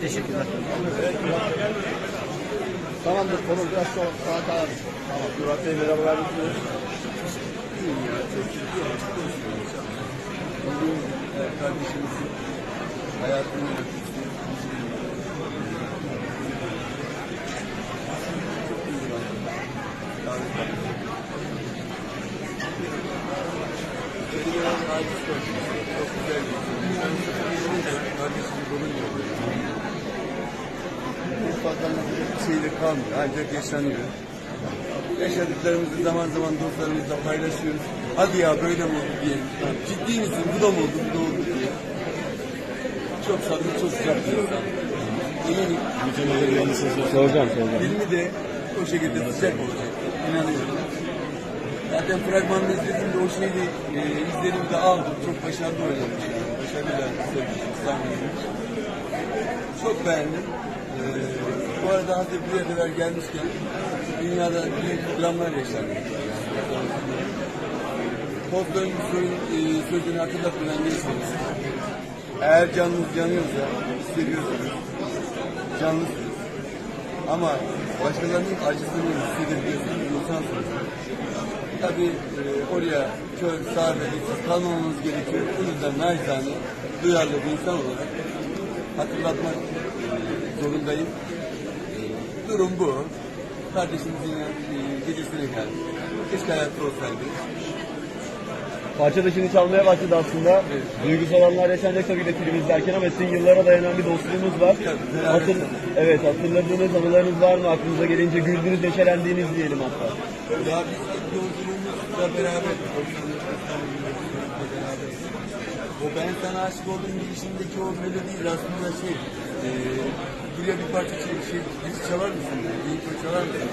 Teşekkürler. Tamamdır konu biraz sonra saat abi. Tamam. Murat Bey merhabalar. İyiyim ya. Konuşuyorum inşallah. Bugün kardeşimizin hayatını iyi. Çok güzel bir Bir şeyle kalmıyor. Ancak yaşanıyor. Yaşadıklarımızı zaman zaman dostlarımızla paylaşıyoruz. Hadi ya böyle mi oldu diye. Ciddi misin? Bu da mı oldu? Bu da oldu diye. Çok samimi, çok sıcak bir insan. Eminim. Soracağım soracağım. Filmi de o şekilde sıcak olacak. İnanıyorum. Zaten fragmanını izlediğimde o şeyi e, izlerimi de aldım. Çok başarılı oynamış. Sevmişim. Sahneymiş. Çok beğendim. Ee, bu arada hazır buraya kadar gelmişken dünyada büyük dramlar yaşandı. Bir sözün, e, sözünü hatırlatmadan geçmeyiz. Eğer canınız yanıyorsa, hissediyorsunuz, canlısınız. Ama başkalarının acısını hissedebiliyorsunuz, insansınız. Tabii e, oraya kör, sağ ve geçiş kalmamamız gerekiyor. Bu yüzden naçizane duyarlı bir insan olarak hatırlatmak e, zorundayım. E, durum bu. Kardeşimizin e, gecesine geldi. Keşke hayatta olsaydı. Parça da şimdi çalmaya başladı aslında. Duygusal anlar yaşanacak tabii de film izlerken ama sizin yıllara dayanan bir dostluğunuz var. Tabii, Hatır, evet hatırladığınız anılarınız var mı? Aklınıza gelince güldüğünüz, neşelendiğiniz diyelim hatta. Ya biz yolculuğumuzla beraber. O ben sana aşık oldum girişindeki o melodiyi aslında şey e, buraya bir parça şey, şey hiç çalar mısın? Bir çalar mısın?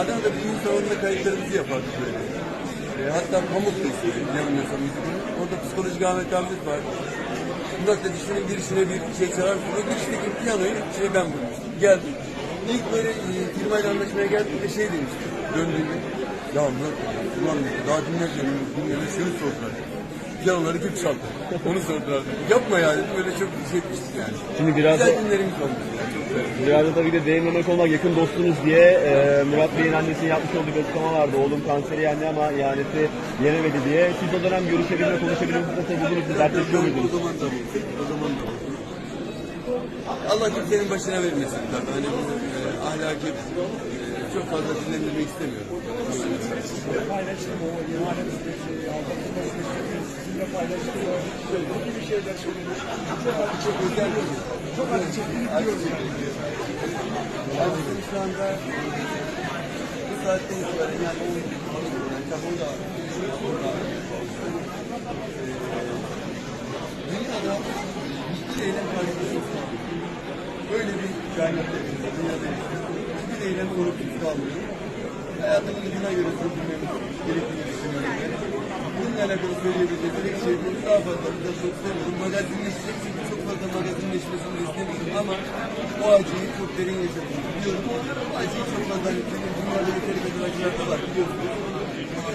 Adana'da bir düğün salonunda kayıtlarımızı yapardık böyle. E, hatta Pamuk da istiyor, yanılmıyorsam müziğini. Orada psikolojik Ahmet abimiz var. Murat şunun girişine bir şey çalar mısın? O girişteki piyanoyu şey ben bulmuştum. Geldim. İlk böyle e, firmayla anlaşmaya geldiğimde şey demiştim. Döndüğümde. Ulan dedi, daha dinlerken dinlerken şunu sordular. Piyanoları kim çaldı? Onu sordular. Yapma ya dedim. Böyle çok bir şey yani. Şimdi biraz da, Güzel günlerimiz olmuş ya. Çok güzel. biraz da tabii de değinmemek olmak yakın dostunuz diye e, Murat Bey'in annesinin yapmış olduğu bir açıklama vardı. Oğlum kanseri yendi ama ihaneti yenemedi diye. Siz o dönem görüşebilme, konuşabilme fırsatı buldunuz mu? Dertleşiyor O muydunuz? zaman da oldu. O zaman da oldu. Allah kimsenin başına vermesin tabii. Hani bu e, ahlaki e, çok fazla dinlendirmek istemiyorum. Bu gibi şeyler söyledi. Çok acı çekti. Çok acı çektiğini biliyoruz yani. Şu anda bu saatten itibaren yani 10 yani tam o da orada dünyada hiçbir eylem karşılığı Böyle bir kainatta dünyada hiçbir eylem sorunsuz kalmıyor. Hayatımın ucuna göre sürdürmemiz gerektiğini düşünüyorum. Bununla alakalı söyleyebileceğim tek şey bu. Daha fazla burada çok istemiyorum. Magazinleşecek çünkü çok fazla magazinleşmesini istemiyorum ama o acıyı çok derin yaşadığını biliyorum. O acıyı çok fazla çünkü dünyada yeteri kadar acılar da var biliyorsunuz.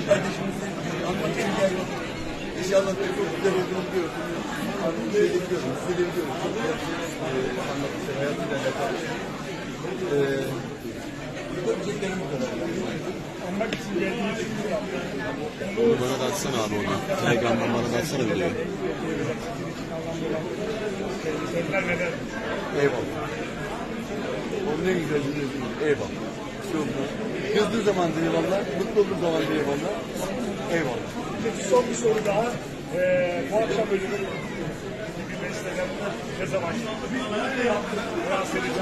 Kardeşimizin anmak için geldik. İnşallah da çok güzel olduğunu biliyorsunuz. Artık şey bekliyorum, hissedebiliyorum. Çok güzel e, anlatmışlar hayatıyla alakalı. E, Onu bana da atsana abi onu. Telegram'dan bana da atsana videoyu. Eyvallah. O ne güzel biliyorsun. Eyvallah. Şey. Kızdığı zaman da eyvallah, mutlu olduğu zaman da eyvallah. Eyvallah. Peki son bir soru daha. Ee, bu akşam ölümün bir besteler ne zaman çıktı? Rahatsız edici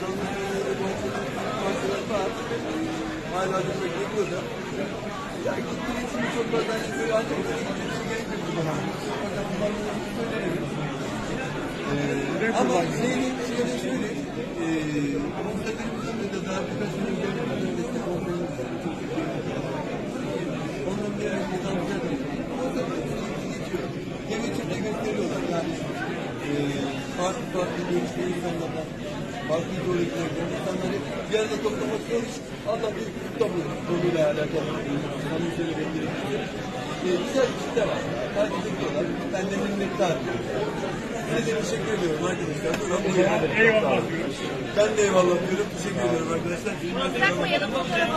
canlı konserler var. Hala bir bekliyor da. Ya gittiği için çok fazla hani böyle ancak zaman. Daha gün önce bir bir tane güzel bir görüşlü insanlarla farklı ideolojilerden insanları bir arada toplamak zor iş. Allah bir kutlamıyor konuyla alakalı. Onu söylemek gerekirse. e, güzel bir kitle var. Takip ediyorlar. Ben de minnettarım. Size de teşekkür ediyorum arkadaşlar. Çok Eyvallah diyoruz. Ben de eyvallah diyorum. Teşekkür ediyorum arkadaşlar. Bırakmayalım fotoğraf